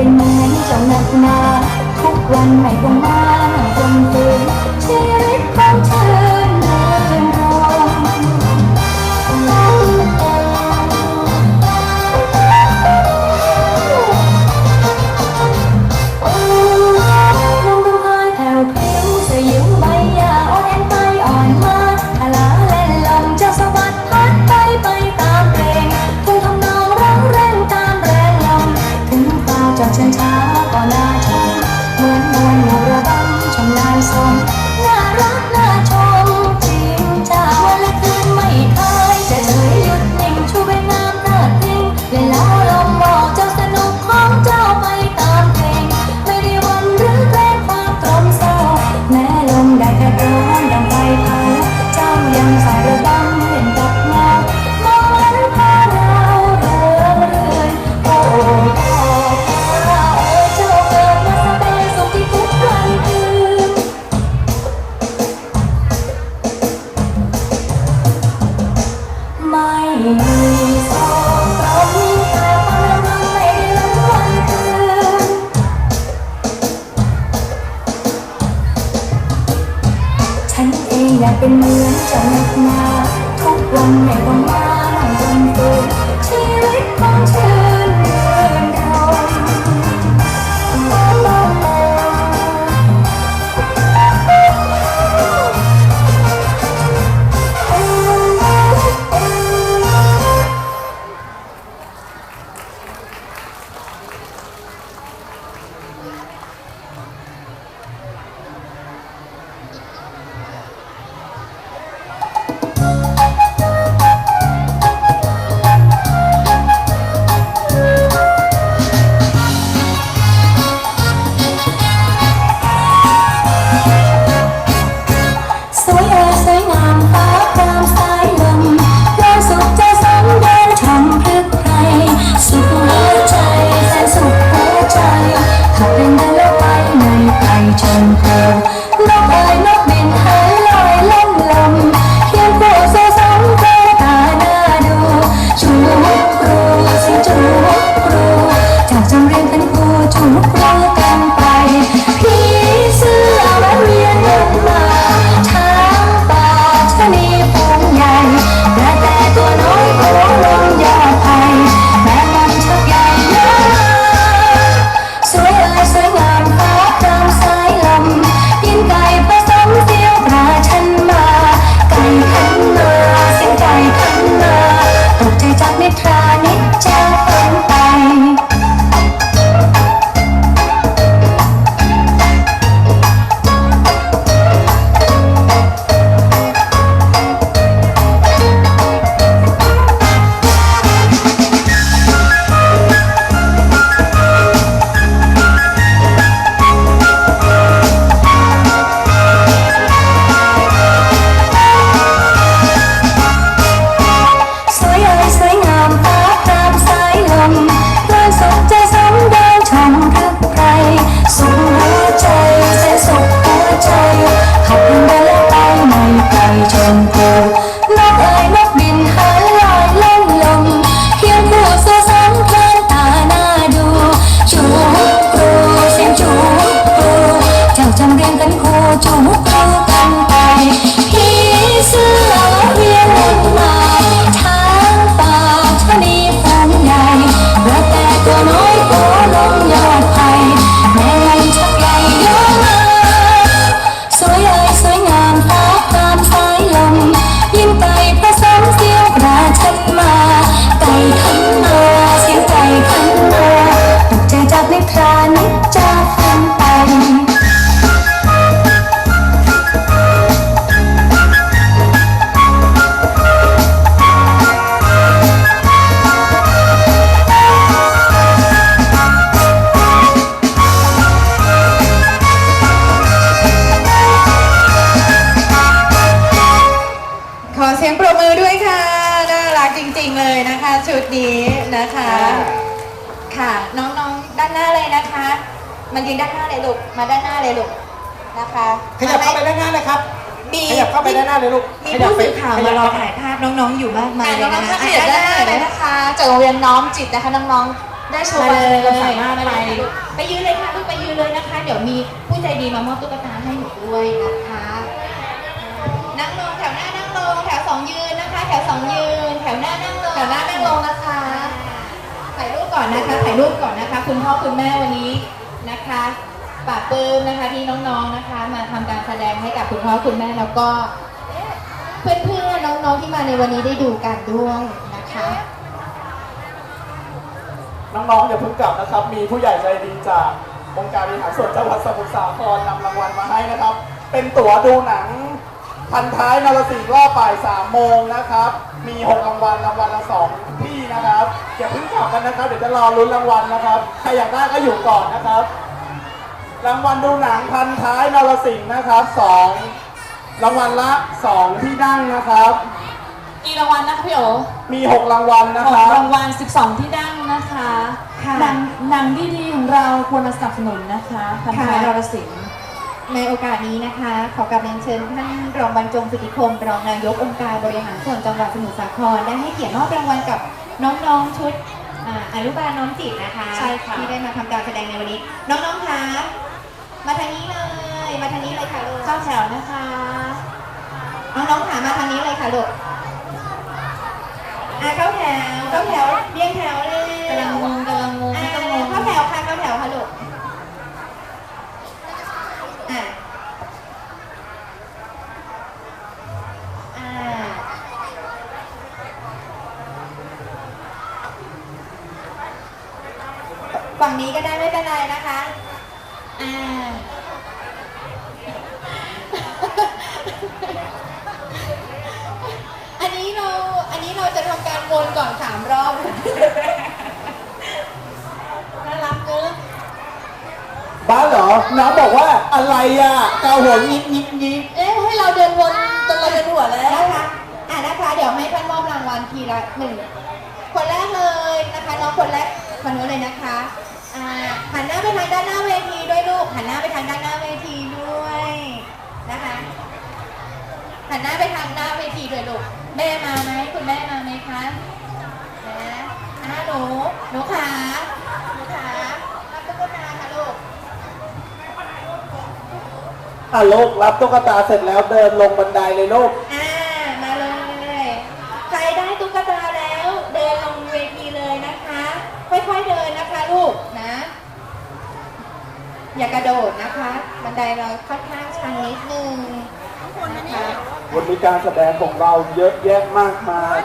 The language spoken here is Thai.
เป็นเหมือนเจ้าหนักมาทุกวันไหนก็มา ฉันช้าก็น่าชมเหมือนวนหัวระบำชำนาญสมน่ารักน่าชม อยากเป็นเหมือนเจ้านักมาทุกวันไม่ต้องมาไม่ต้องฝืนชีวิตของเธอ ขับบินกันแล้วไปในไกชนเกลีนกเอ๋นกบินหายลอยล่องลำเขียนโปรดสอสมเธอตาหน้าดูชูกครูสิจูกครูจากจำเรียนเป็นครูชูกรู มายืนด้านหน้าเลยลูก มาด้านหน้าเลยลูกนะคะขยับเข้าไปด้านหน้าเลยครับ มีขยับเข้าไปด้านหน้าเลยลูกมีผู้สื่อข่าวมารอถ่ายภาพน้องๆอยู่มากมายเลยนะคะขยับด้านหน้าเลยนะคะจากโรงเรียนน้อมจิตนะคะน้องๆ ได้โชว์เไปสามารถไปไปยืนเลยค่ะลูกไปยืนเลยนะคะ เดี๋ยวมีผู้ใจดีมามอบตุ๊กตาให้หนูด้วยนะคะ นั่งลงแถวหน้านั่งลงแถวสองยืนนะคะ แถวสองยืน แถวหน้านั่งลงแถวหน้านั่งลงนะคะ ถ่ายรูปก่อนนะคะ ถ่ายรูปก่อนนะคะ คุณพ่อคุณแม่วันนี้ นะคะปราบปลื้มนะคะที่น้องๆนะคะ มาทำการแสดงให้กับคุณพ่อคุณแม่แล้วก็ เพื่อนๆน้องๆที่มาในวันนี้ได้ดูกันด้วยนะคะน้องๆอย่าเพิ่งกลับนะครับ มีผู้ใหญ่ใจดีจากองค์การบริหารส่วนจังหวัดสมุทรสาครนำรางวัลมาให้นะครับ เป็นตั๋วดูหนัง พันท้ายนรสิงห์รอบบ่ายสามโมงนะครับ มีหกรางวัลรางวัลละสองที่นะครับอย่าเพิ่งกลับกันนะครับ เดี๋ยวจะรอลุ้นรางวัลนะครับ ใครอยากได้ก็อยู่ก่อนนะครับ รางวัลดูหนังพันท้ายนรสิงห์นะครับสองรางวัลละสองที่นั่งนะครับ กี่รางวัลนะคะพี่โอมีหกรางวัลนะขอคงรับ รางวัล 12 ที่ดั้งนะคะ ค่ะหนังหนังดีๆของเราควรมาสนับสนุนนะคะพันท้ายค่ะ นรสิงห์ ในโอกาสนี้นะคะ ขอกราบเรียนเชิญท่านรองบรรจงสิทธิคม รองนายกองค์การบริหารส่วนจังหวัดสมุทรสาครได้ให้เกียรติมอบรางวัลกับน้องๆชุดอ่าอนุบาลน้อมจิตนะคะใช่ค่ะ ที่ได้มาทำการแสดงในวันนี้ น้องๆคะมาทางนี้เลยมาทางนี้เลยค่ะลูกเข้าแถวนะคะน้องๆค่ะมาทางนี้เลยค่ะลูกอะเข้าแถวเข้าแถวเรียงแถวเลยกำลังงงกำลังงง อะ ไม่ต้องงง เข้าแถวค่ะเข้าแถวค่ะลูกอะอ่าฝั่งนี้ก็ได้ไม่เป็นไรนะคะ อ่า อันนี้เรา อันนี้เราจะทำการวนก่อนสาม รอบ น่ารักเกินบ้านเหรอ น้องบอกว่าอะไรอะเกาหัวยิบยิบยิบเอ๊ะให้เราเดินวนจนเราเดินหัวแล้ว นะคะอะนะคะ เดี๋ยวให้ท่านมอบรางวัลทีละหนึ่ง คนแรกเลยนะคะน้องคนแรกคนนู้นเลยนะคะ อ่าหันหน้าไปทางด้านหน้าเวทีด้วยลูก หันหน้าไปทางด้านหน้าเวทีด้วยนะคะ หันหน้าไปทางหน้าเวทีด้วยลูก แม่มาไหมคุณแม่มาไหมคะ นะอ่าหนู หนูขาหนูขารับตุ๊กตาค่ะลูก อะลูกรับตุ๊กตาเสร็จแล้วเดินลงบันไดเลยลูก อ่า มาเลย ใครได้ตุ๊กตาแล้ว เดินลงเวทีเลยนะคะ ค่อยๆเดินนะคะลูกนะ อย่ากระโดดนะคะ บันไดเราค่อนข้างชันนิดนึงนะคะ วันนี้การแสดงของเราเยอะแยะมากมาย